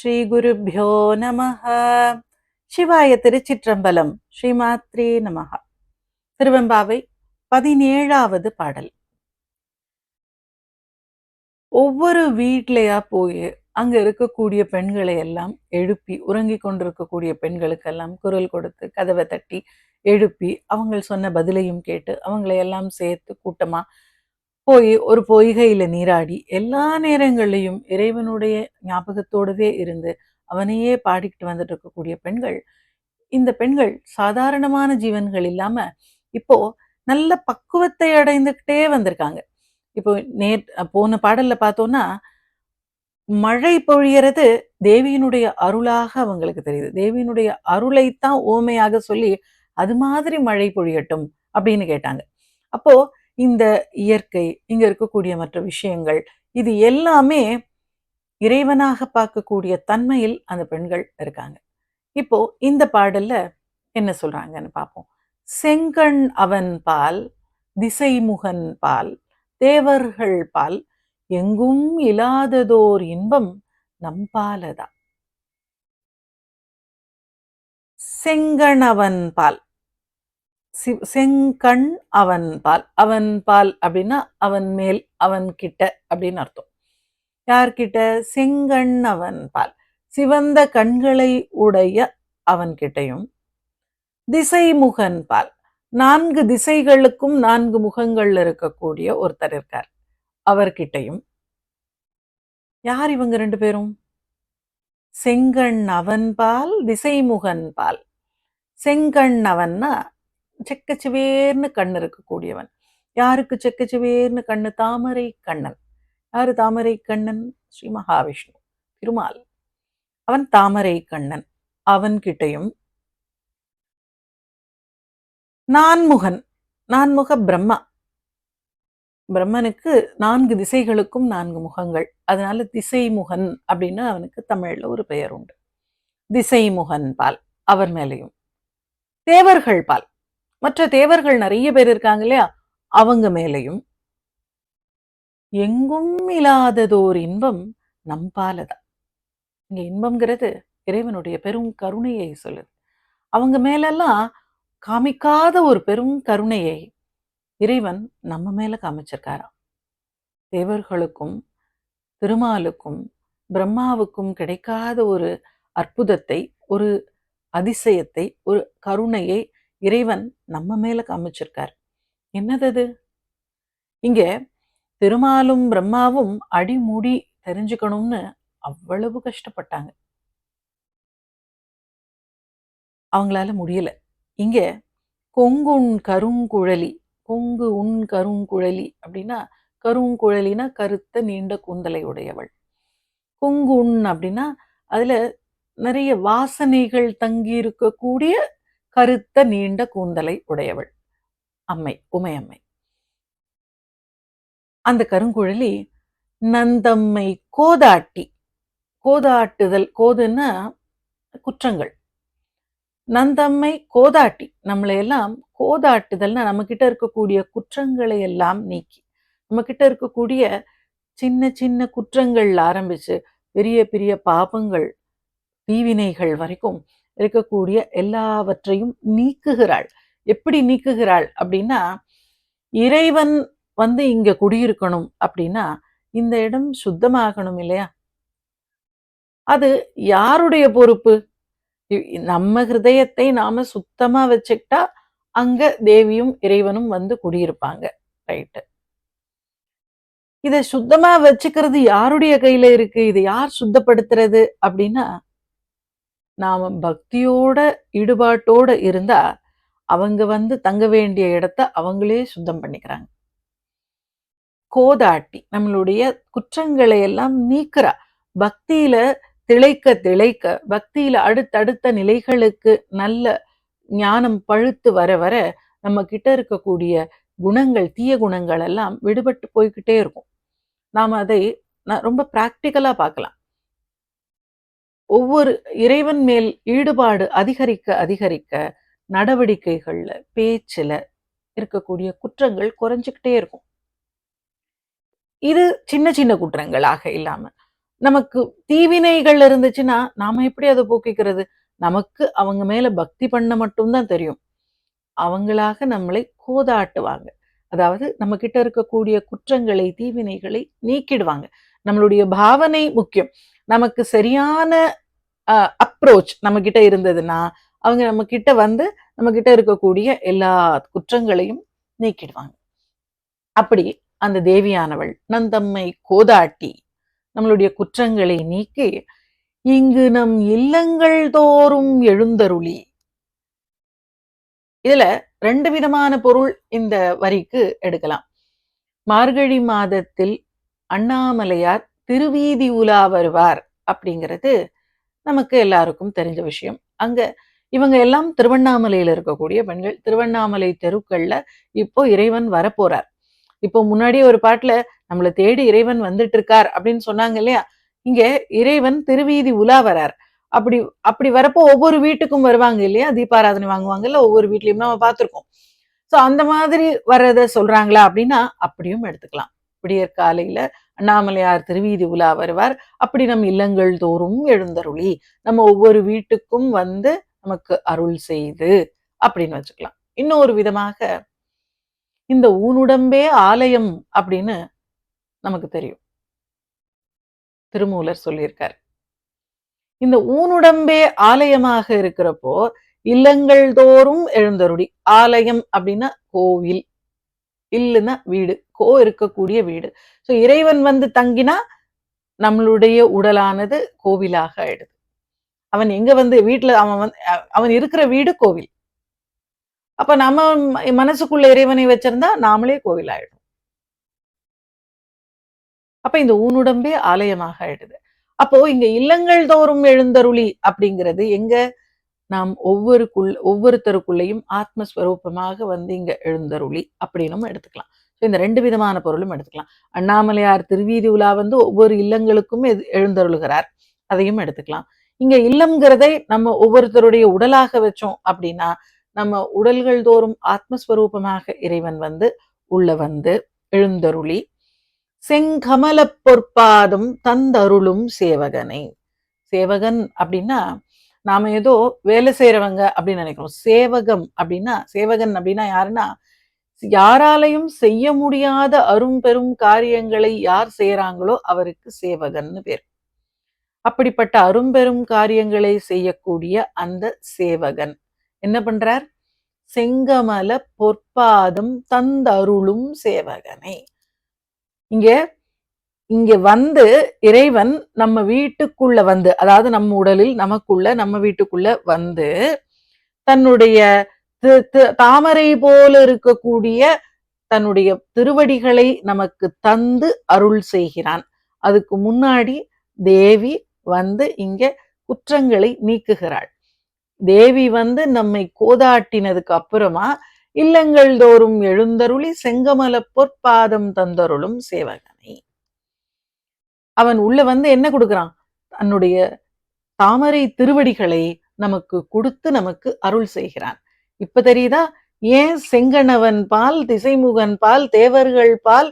ஸ்ரீ குருப்யோ நமஹ. சிவாய திருச்சிற்றம்பலம் ஸ்ரீமாத்ரே நமஹ. திருவெம்பாவை பதினேழாவது பாடல். ஒவ்வொரு வீட்லையா போய் அங்க இருக்கக்கூடிய பெண்களை எல்லாம் எழுப்பி உறங்கி கொண்டிருக்கக்கூடிய பெண்களுக்கெல்லாம் குரல் கொடுத்து கதவை தட்டி எழுப்பி அவங்க சொன்ன பதிலையும் கேட்டு அவங்களை எல்லாம் சேர்த்து கூட்டமா போய் ஒரு பொய்கையில நீராடி எல்லா நேரங்கள்லையும் இறைவனுடைய ஞாபகத்தோடவே இருந்து அவனையே பாடிக்கிட்டு வந்துட்டு இருக்கக்கூடிய பெண்கள் இந்த பெண்கள் சாதாரணமான ஜீவன்கள் இல்லாம இப்போ நல்ல பக்குவத்தை அடைந்துகிட்டே வந்திருக்காங்க. இப்போ நே போன பாடல்ல பார்த்தோம்னா மழை பொழியறது தேவியினுடைய அருளாக அவங்களுக்கு தெரியுது. தேவியினுடைய அருளைத்தான் ஓமையாக சொல்லி அது மாதிரி மழை பொழியட்டும் அப்படின்னு கேட்டாங்க. அப்போ இந்த இயற்கை இங்க இருக்கக்கூடிய மற்ற விஷயங்கள் இது எல்லாமே இறைவனாக பார்க்கக்கூடிய தன்மையில் அந்த பெண்கள் இருக்காங்க. இப்போ இந்த பாடல்ல என்ன சொல்றாங்கன்னு பார்ப்போம். செங்கண் அவன் பால் திசைமுகன் பால் தேவர்கள் பால் எங்கும் இல்லாததோர் இன்பம் நம்பாலதா செங்கணவன் பால் செங்கண் அவன் பால். அவன் பால் அப்படின்னா அவன் மேல் அவன் கிட்ட அப்படின்னு அர்த்தம். யார்கிட்ட? செங்கண் அவன் பால். சிவந்த கண்களை உடைய அவன் கிட்டையும். திசைமுகன் பால். நான்கு திசைகளுக்கும் நான்கு முகங்கள் இருக்கக்கூடிய ஒருத்தர் இருக்கார். அவர்கிட்டையும் யார் இவங்க ரெண்டு பேரும்? செங்கண் அவன் பால் திசைமுகன் பால். செங்கண் அவன்னா செக்கச்சுவேர்னு கண் இருக்கக்கூடியவன். யாருக்கு செக்கச்சுவேர்னு கண்ணு? தாமரை கண்ணன். யாரு தாமரை கண்ணன்? ஸ்ரீ மகாவிஷ்ணு. திருமால். அவன் தாமரை கண்ணன். அவன்கிட்டையும் நான்முகன். நான்முக பிரம்மா. பிரம்மனுக்கு நான்கு திசைகளுக்கும் நான்கு முகங்கள். அதனால திசைமுகன் அப்படின்னு அவனுக்கு தமிழ்ல ஒரு பெயர் உண்டு திசைமுகன் பால் அவர் மேலையும். தேவர்கள் பால் மற்ற தேவர்கள் நிறைய பேர் இருக்காங்க இல்லையா? அவங்க மேலையும். எங்கும் இல்லாததோர் இன்பம் நம்பாலதான் இங்க இன்பம்ங்கிறது இறைவனுடைய பெரும் கருணையை சொல்லுது. அவங்க மேலெல்லாம் காமிக்காத ஒரு பெரும் கருணையை இறைவன் நம்ம மேல காமிச்சிருக்காராம். தேவர்களுக்கும் திருமாலுக்கும் பிரம்மாவுக்கும் கிடைக்காத ஒரு அற்புதத்தை ஒரு அதிசயத்தை ஒரு கருணையை இறைவன் நம்ம மேல காமிச்சிருக்கார். என்னது இங்க திருமாலும் பிரம்மாவும் அடிமுடி தெரிஞ்சுக்கணும்னு அவ்வளவு கஷ்டப்பட்டாங்க. அவங்களால முடியல. இங்க கொங்குண் கருங்குழலி கொங்கு உன் கருங்குழலி அப்படின்னா கருங்குழலினா கருத்த நீண்ட கூந்தலை உடையவள். கொங்கு அப்படின்னா அதுல நிறைய வாசனைகள் தங்கி இருக்கக்கூடிய கருத்த நீண்ட கூந்தலை உடையவள். அம்மை உமையம்மை. அந்த கருங்குழலி நந்தம்மை கோதாட்டி. கோதாட்டுதல் கோதுன்னா குற்றங்கள். நந்தம்மை கோதாட்டி. நம்மளை எல்லாம் கோதாட்டுதல்னா நம்ம கிட்ட இருக்கக்கூடிய குற்றங்களை எல்லாம் நீக்கி நம்ம கிட்ட இருக்கக்கூடிய சின்ன சின்ன குற்றங்கள் ஆரம்பிச்சு பெரிய பெரிய பாபங்கள் தீவினைகள் வரைக்கும் இருக்கக்கூடிய எல்லாவற்றையும் நீக்குகிறாள். எப்படி நீக்குகிறாள் அப்படின்னா இறைவன் வந்து இங்க குடியிருக்கணும் அப்படின்னா இந்த இடம் சுத்தமாகணும் இல்லையா? அது யாருடைய பொறுப்பு? நம்ம ஹிருதயத்தை நாம சுத்தமா வச்சுக்கிட்டா அங்க தேவியும் இறைவனும் வந்து குடியிருப்பாங்க. ரைட்டு. இதை சுத்தமா வச்சுக்கிறது யாருடைய கையில இருக்கு? இதை யார் சுத்தப்படுத்துறது அப்படின்னா நாம் பக்தியோட ஈடுபாட்டோட இருந்தால் அவங்க வந்து தங்க வேண்டிய இடத்த அவங்களே சுத்தம் பண்ணிக்கிறாங்க. கோதாட்டி நம்மளுடைய குற்றங்களை எல்லாம் நீக்கிறா பக்தியில திளைக்க திளைக்க பக்தியில அடுத்தடுத்த நிலைகளுக்கு நல்ல ஞானம் பழுத்து வர வர நம்ம கிட்ட இருக்கக்கூடிய குணங்கள் தீய குணங்கள் எல்லாம் விடுபட்டு போய்கிட்டே இருக்கும். நாம் அதை ரொம்ப ப்ராக்டிக்கலா பார்க்கலாம். ஒவ்வொரு இறைவன் மேல் ஈடுபாடு அதிகரிக்க அதிகரிக்க நடவடிக்கைகள்ல பேச்சுல இருக்கக்கூடிய குற்றங்கள் குறைஞ்சிக்கிட்டே இருக்கும். இது சின்ன சின்ன குற்றங்களாக இல்லாம. நமக்கு தீவினைகள் இருந்துச்சுன்னா நாம எப்படி அதை போக்கிக்கிறது? நமக்கு அவங்க மேல பக்தி பண்ண மட்டும்தான் தெரியும். அவங்களாக நம்மளை கோதாட்டுவாங்க. அதாவது நம்ம கிட்ட இருக்கக்கூடிய குற்றங்களை தீவினைகளை நீக்கிடுவாங்க. நம்மளுடைய பாவனை முக்கியம். நமக்கு சரியான அப்ரோச் நம்ம கிட்ட இருந்ததுன்னா அவங்க நம்ம கிட்ட வந்து நம்ம கிட்ட இருக்கக்கூடிய எல்லா குற்றங்களையும் நீக்கிடுவாங்க. அப்படி அந்த தேவியானவள் நந்தம்மை கோதாட்டி நம்மளுடைய குற்றங்களை நீக்கி இங்கு நம் இல்லங்கள் தோறும் எழுந்தருளி. இதுல ரெண்டு விதமான பொருள் இந்த வரிக்கு எடுக்கலாம். மார்கழி மாதத்தில் அண்ணாமலையார் திருவீதி உலா வருவார் அப்படிங்கிறது நமக்கு எல்லாருக்கும் தெரிஞ்ச விஷயம். அங்க இவங்க எல்லாம் திருவண்ணாமலையில் இருக்கக்கூடிய பெண்கள். திருவண்ணாமலை தெருக்கள்ல இப்போ இறைவன் வரப்போறார். இப்போ முன்னாடி ஒரு பாட்டுல நம்மளை தேடி இறைவன் வந்துட்டு இருக்கார் அப்படின்னு சொன்னாங்க இல்லையா? இங்க இறைவன் திருவீதி உலா வரார். அப்படி அப்படி வரப்போ ஒவ்வொரு வீட்டுக்கும் வருவாங்க இல்லையா? தீபாராதனை வாங்குவாங்கல்ல ஒவ்வொரு வீட்லயும் நம்ம பார்த்துருக்கோம். ஸோ அந்த மாதிரி வர்றத சொல்றாங்களா அப்படின்னா அப்படியும் எடுத்துக்கலாம். விடியற் காலையில அண்ணாமலையார் திருவீதி உலா வருவார். அப்படி நம் இல்லங்கள் தோறும் எழுந்தருளி நம்ம ஒவ்வொரு வீட்டுக்கும் வந்து நமக்கு அருள் செய்து அப்படின்னு வச்சுக்கலாம். இன்னொரு விதமாக இந்த ஊனுடம்பே ஆலயம் அப்படின்னு நமக்கு தெரியும். திருமூலர் சொல்லியிருக்கார். இந்த ஊனுடம்பே ஆலயமாக இருக்கிறப்போ இல்லங்கள் தோறும் எழுந்தருடி ஆலயம் அப்படின்னா கோவில் இல்லைன்னா வீடு கோ இருக்கக்கூடிய வீடு. ஸோ இறைவன் வந்து தங்கினா நம்மளுடைய உடலானது கோவிலாக ஆயிடுது. அவன் எங்க வந்து வீட்டுல அவன் வந்து அவன் இருக்கிற வீடு கோவில். அப்ப நம்ம மனசுக்குள்ள இறைவனை வச்சிருந்தா நாமளே கோவில் ஆயிடும் அப்ப இந்த ஊனுடம்பே ஆலயமாக ஆயிடுது. அப்போ இங்க இல்லங்கள் தோறும் எழுந்தருளி அப்படிங்கிறது எங்க நாம் ஒவ்வொருக்குள் ஒவ்வொருத்தருக்குள்ளேயும் ஆத்மஸ்வரூபமாக வந்து இங்க எழுந்தருளி அப்படின்னும் எடுத்துக்கலாம். ஸோ இந்த ரெண்டு விதமான பொருளும் எடுத்துக்கலாம். அண்ணாமலையார் திருவீதி உலா வந்து ஒவ்வொரு இல்லங்களுக்கும் எழுந்தருளுகிறார். அதையும் எடுத்துக்கலாம். இங்க இல்லம்ங்கிறதை நம்ம ஒவ்வொருத்தருடைய உடலாக வச்சோம் அப்படின்னா நம்ம உடல்கள் தோறும் ஆத்மஸ்வரூபமாக இறைவன் வந்து உள்ள வந்து எழுந்தருளி செங்கமல பொற்பாதம் தந்தருளும் சேவகனை. சேவகன் அப்படின்னா நாம ஏதோ வேலை செய்யறவங்க அப்படின்னு நினைக்கிறோம். சேவகம் அப்படின்னா சேவகன் அப்படின்னா யாருன்னா யாராலையும் செய்ய முடியாத அரும்பெரும் காரியங்களை யார் செய்யறாங்களோ அவருக்கு சேவகன்னு பேர். அப்படிப்பட்ட அரும்பெரும் காரியங்களை செய்யக்கூடிய அந்த சேவகன். என்ன பண்றார்? செங்கமல பொற்பாதம் தந்தருளும் சேவகனை. இங்க இங்க வந்து இறைவன் நம்ம வீட்டுக்குள்ள வந்து அதாவது நம்ம உடலில் நமக்குள்ள நம்ம வீட்டுக்குள்ள வந்து தன்னுடைய தாமரை போல இருக்கக்கூடிய தன்னுடைய திருவடிகளை நமக்கு தந்து அருள் செய்கிறான். அதுக்கு முன்னாடி தேவி வந்து இங்க குற்றங்களை நீக்குகிறாள். தேவி வந்து நம்மை கோதாட்டினதுக்கு அப்புறமா இல்லங்கள் தோறும் எழுந்தருளி செங்கமல பொற்பாதம் தந்தருளும் சேவகனை. அவன் உள்ள வந்து என்ன கொடுக்குறான்? தன்னுடைய தாமரை திருவடிகளை நமக்கு கொடுத்து நமக்கு அருள் செய்கிறான். இப்ப தெரியுதா? ஏன் செங்கணவன் பால் திசைமுகன் பால் தேவர்கள் பால்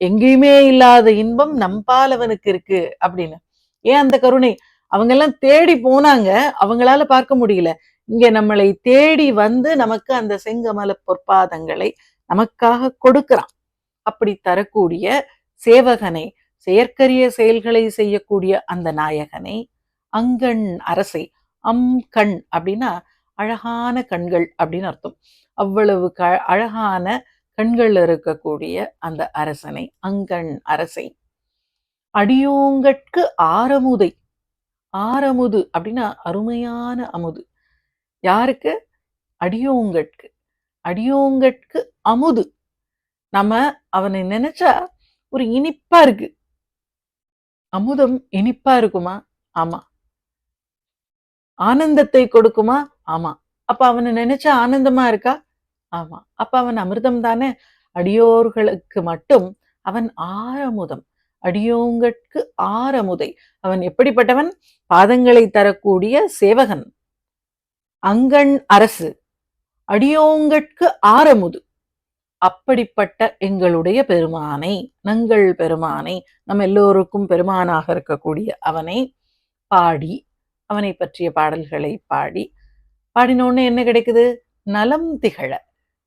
எங்கேயுமே இல்லாத இன்பம் நம்பால் அவனுக்கு இருக்கு அப்படின்னு. ஏன் அந்த கருணை? அவங்க எல்லாம் தேடி போனாங்க அவங்களால பார்க்க முடியல. இங்க நம்மளை தேடி வந்து நமக்கு அந்த செங்கமல பொற்பாதங்களை நமக்காக கொடுக்கிறான். அப்படி தரக்கூடிய சேவகனை செயற்கரிய செயல்களை செய்யக்கூடிய அந்த நாயகனை அங்கண் அரசை அம் கண் அப்படின்னா அழகான கண்கள் அப்படின்னு அர்த்தம். அவ்வளவு க அழகான கண்கள் இருக்கக்கூடிய அந்த அரசனை அங்கண் அரசை. அடியோங்கட்கு ஆரமுதை. ஆரமுது அப்படின்னா அருமையான அமுது. யாருக்கு? அடியோங்கட்கு. அடியோங்கட்கு அமுது. நம்ம அவனை நினைச்சா ஒரு இனிப்பா இருக்கு. அமுதம் இனிப்பா இருக்குமா? ஆமா. ஆனந்தத்தை கொடுக்குமா? ஆமா. அப்ப அவனை நினைச்சா ஆனந்தமா இருக்கா? ஆமா. அப்ப அவன் அமிர்தம் தானே? அடியோர்களுக்கு மட்டும் அவன் ஆரமுதம் அடியோங்கட்கு ஆரமுதை அவன் எப்படிப்பட்டவன்? பாதங்களை தரக்கூடிய சேவகன். அங்கண் அரசு. அடியோங்கட்கு ஆரமுது அப்படிப்பட்ட எங்களுடைய பெருமானை நங்கள் பெருமானை நம் எல்லோருக்கும் பெருமானாக இருக்கக்கூடிய அவனை பாடி அவனை பற்றிய பாடல்களை பாடி பாடினோடனே என்ன கிடைக்குது? நலம் திகழ.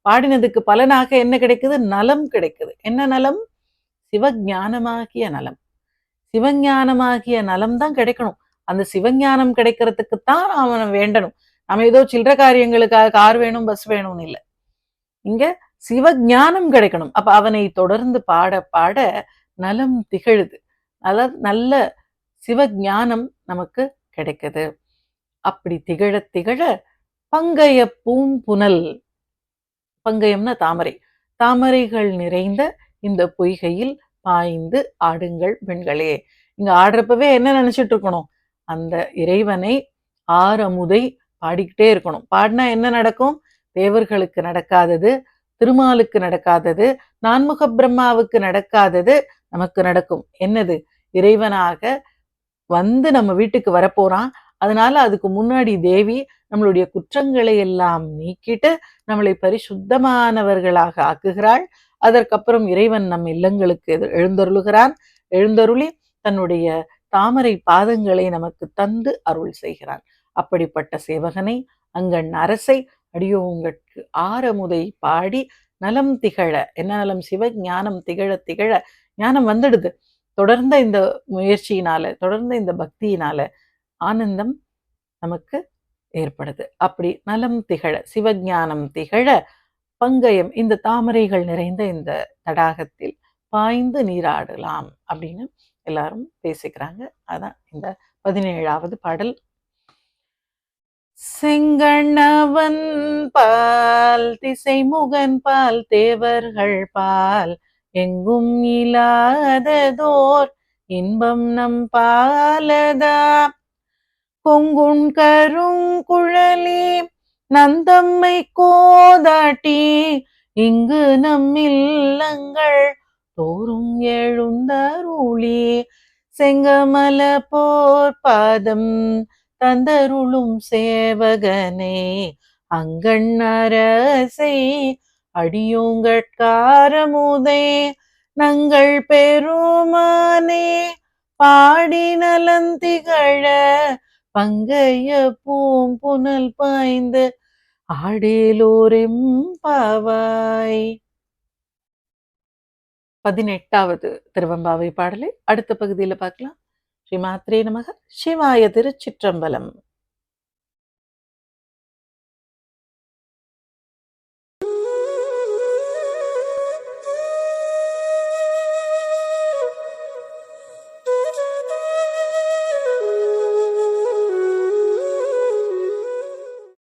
பாடினதுக்கு பலனாக என்ன கிடைக்குது? நலம் கிடைக்குது. என்ன நலம்? சிவஞானமாகிய நலம். சிவஞானமாகிய நலம் தான் கிடைக்கணும். அந்த சிவஞானம் கிடைக்கிறதுக்குத்தான் அவனை வேண்டணும். நம்ம ஏதோ சில்லற காரியங்களுக்காக கார் வேணும் பஸ் வேணும்னு இல்லை. இங்க சிவஞானம் கிடைக்கணும். அப்ப அவனை தொடர்ந்து பாட பாட நலம் திகழுது. நல்ல நல்ல சிவஞானம் நமக்கு கிடைக்குது. அப்படி திகழ திகழ பங்கைய பூம்புனல். பங்கயம்னா தாமரை. தாமரைகள் நிறைந்த இந்த பொய்கையில் பாய்ந்து ஆடுங்கள் பெண்களே. இங்க ஆடுறப்பவே என்ன நினைச்சிட்டு இருக்கணும்? அந்த இறைவனை ஆறமுதை பாடிக்கிட்டே இருக்கணும். பாடினா என்ன நடக்கும்? தேவர்களுக்கு நடக்காதது திருமாலுக்கு நடக்காதது நான்முக பிரம்மாவுக்கு நடக்காதது நமக்கு நடக்கும். என்னது? இறைவனாக வந்து நம்ம வீட்டுக்கு வரப்போறான். அதனால அதுக்கு முன்னாடி தேவி நம்மளுடைய குற்றங்களை எல்லாம் நீக்கிட்டு நம்மளை பரிசுத்தமானவர்களாக ஆக்குகிறாள். அதற்கப்புறம் இறைவன் நம் இல்லங்களுக்கு எழுந்தருளுகிறான். எழுந்தருளி தன்னுடைய தாமரை பாதங்களை நமக்கு தந்து அருள் செய்கிறான். அப்படிப்பட்ட சேவகனை அங்கண் அரசை அடியோங்கட்கு ஆரமுதை பாடி நலம் திகழ. என்ன நலம் சிவ? ஞானம் திகழ திகழ. ஞானம் வந்துடுது. தொடர்ந்த இந்த முயற்சியினால தொடர்ந்த இந்த பக்தியினால ஆனந்தம் நமக்கு ஏற்படுது. அப்படி நலம் திகழ சிவஞானம் திகழ பங்கயம் இந்த தாமரைகள் நிறைந்த இந்த தடாகத்தில் பாய்ந்து நீராடலாம் அப்படின்னு எல்லாரும் பேசிக்கிறாங்க. அதான் இந்த பதினேழாவது பாடல். செங்கண்ணவன் பால் திசைமுகன் பால் தேவர்கள் பால். எங்கும் இல்லாததோர் இன்பம் நம் பாலதா. கொங்குண் கருங்குழலி நந்தம்மை கோதாட்டி. இங்கு நம் இல்லங்கள் தோறும் எழுந்தருளி. செங்கமல போர் பாதம் தந்தருளும் சேவகனே அங்கண்ணரசை அடியோங்கட்காரமுதே நங்கள் பெருமானே பாடி நலந்திகழ பங்கைய பூம் புனல் பாய்ந்து ஆடேலோரெம் பாவாய். பதினெட்டாவது திருவம்பாவை பாடலை அடுத்த பகுதியில் பார்க்கலாம். ஸ்ரீமாத்ரே நமக. சிவாய திருச்சிற்றம்பலம்.